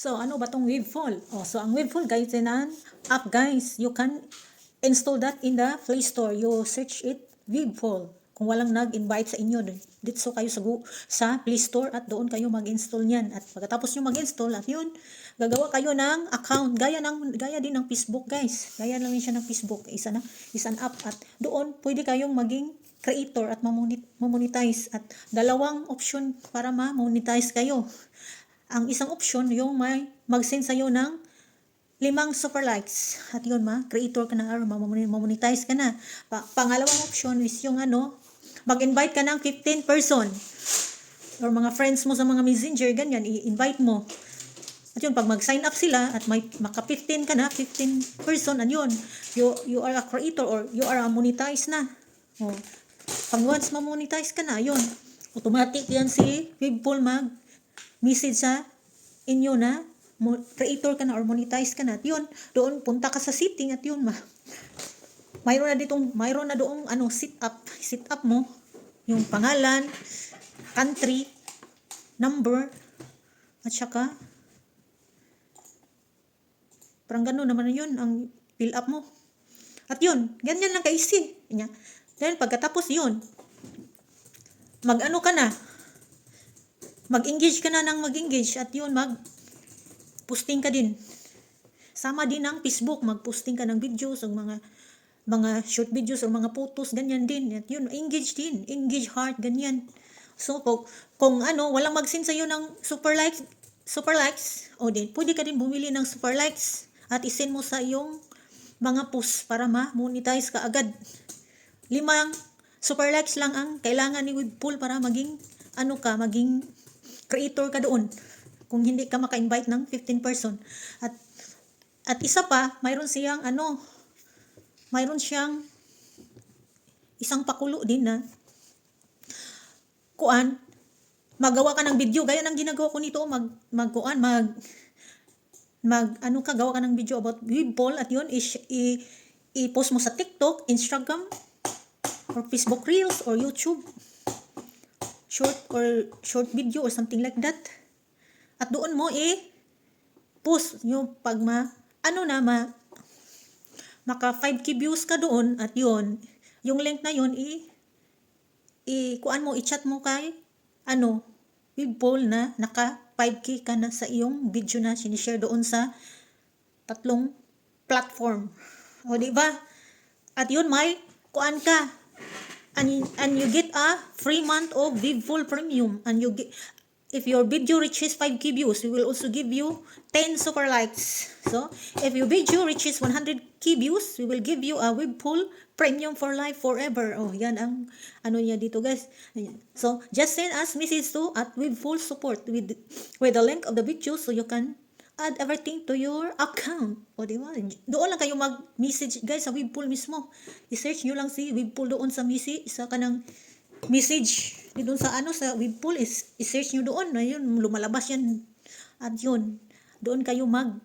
So, ano ba tong Wavefall? Oh, so, ang Wavefall, guys, is an app, guys. You can install that in the Play Store. You search it, Wavefall. Kung walang nag-invite sa inyo, dito kayo sa, sa Play Store at doon kayo mag-install niyan. At pagkatapos nyo mag-install, at yun, gagawa kayo ng account. Gaya, ng, gaya din ng Facebook, guys. Gaya lang siya ng Facebook. Isa na, is an app. At doon, pwede kayong maging creator at mamonetize. At dalawang option para ma-monetize kayo. Ang isang option, yung may mag-send sa'yo ng limang super likes. At yun ma, creator ka na or mamonetize ka na. Pa- pangalawang option is yung ano, mag-invite ka ng 15 person. Or mga friends mo sa mga messenger, ganyan, i-invite mo. At yun, pag mag-sign up sila at may maka 15 ka na, 15 person, and yun, you, you are a creator or you are a monetize na. Oh. Pag once ma-monetize ka na, yun, automatic yan si Webpool mag message sa inyo na mo- creator ka na or monetize ka na. At yun, doon punta ka sa setting at yun ma. Mayroon na ditong, mayroon na doong ano, sit up, sit up mo, yung pangalan, country, number, at saka, parang gano'n naman na yun, ang fill up mo. At yun, ganyan lang ka-easy. Nya. Then, pagkatapos yun, mag-ano ka na, mag-engage ka na ng mag-engage at yun, mag-posting ka din. Sama din ng Facebook, mag-posting ka ng videos o mga mga short videos o mga photos, ganyan din. At yun, engage din. Engage heart, ganyan. So, kung, kung ano, walang mag-send sa'yo ng super likes, super likes, o din, pwede ka din bumili ng super likes at isend mo sa iyong mga posts para ma-monetize ka agad. Limang super likes lang ang kailangan ni Webpool para maging ano ka, maging creator ka doon. Kung hindi ka maka-invite ng 15 person. At at isa pa, mayroon siyang ano, mayroon siyang isang pakulo din na kuan magawa ka ng video gaya ng ginagawa ko nito mag magkuan mag mag ano ka gawa ka ng video about Weeball at yun is i, i-post mo sa TikTok, Instagram or Facebook Reels or YouTube short or short video or something like that. At doon mo eh post yung pag ma ano na ma maka 5k views ka doon at yun yung link na yun i i kuan mo i-chat mo kay ano Paul na naka 5k ka na sa iyong video na sinishare doon sa tatlong platform. O di ba? At yun may kuan ka and, and you get a free month of Vivful Premium and you get if your video reaches 5k views, we will also give you 10 super likes. So, if your video reaches 100k views, we will give you a Webpool Premium for life forever. Oh, yan ang ano niya dito, guys. So, just send us message to at Webpool support with with the link of the video so you can add everything to your account. O, di ba? Doon lang kayo mag-message, guys, sa Webpool mismo. I-search nyo lang si Webpool doon sa message. Isa ka ng message di doon sa ano sa Webpool is i-search nyo doon na yun lumalabas yan at yun doon kayo mag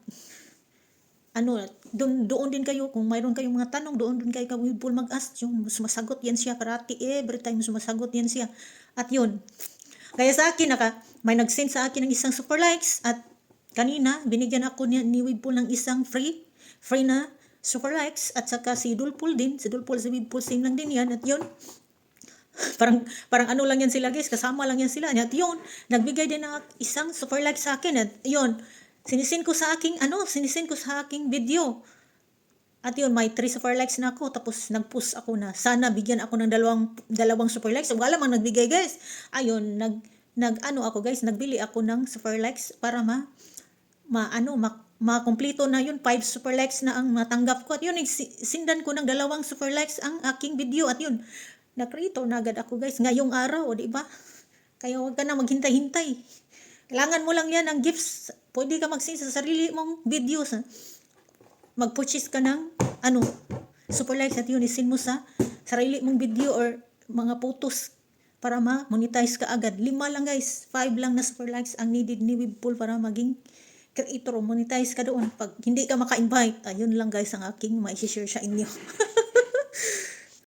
ano doon doon din kayo kung mayroon kayong mga tanong doon doon kayo ka Webpool mag-ask yung sumasagot yan siya parati every time sumasagot yan siya at yun kaya sa akin naka may nag-send sa akin ng isang super likes at kanina binigyan ako ni, ni Webpool ng isang free free na likes at saka si Dulpool din. Si Dulpool si Webpool same lang din yan. At yun parang parang ano lang yan sila guys? Kasama lang yan sila. At yun nagbigay din ng isang super like sa akin. At yun sinisin ko sa aking ano sinisin ko sa aking video. At yun may 3 super likes na ako. Tapos nag-post ako na sana bigyan ako ng dalawang dalawang super likes. Wala mang nagbigay guys. Ayun nag nag ano ako guys nagbili ako ng super likes para ma ma ano ma makumpleto na yun 5 super likes na ang matanggap ko at yun sindan ko ng dalawang super likes ang aking video at yun na-creator na agad ako guys ngayong araw, o di ba? Kaya huwag ka na maghintay-hintay. Kailangan mo lang yan ng gifts. Pwede ka mag-send sa sarili mong videos. Ha? Mag-purchase ka ng ano, super likes at yun, isin mo sa sarili mong video or mga photos para ma-monetize ka agad. Lima lang guys, five lang na super likes ang needed ni Webpool para maging creator monetize ka doon. Pag hindi ka maka-invite, ayun lang guys ang aking ma-share sa inyo.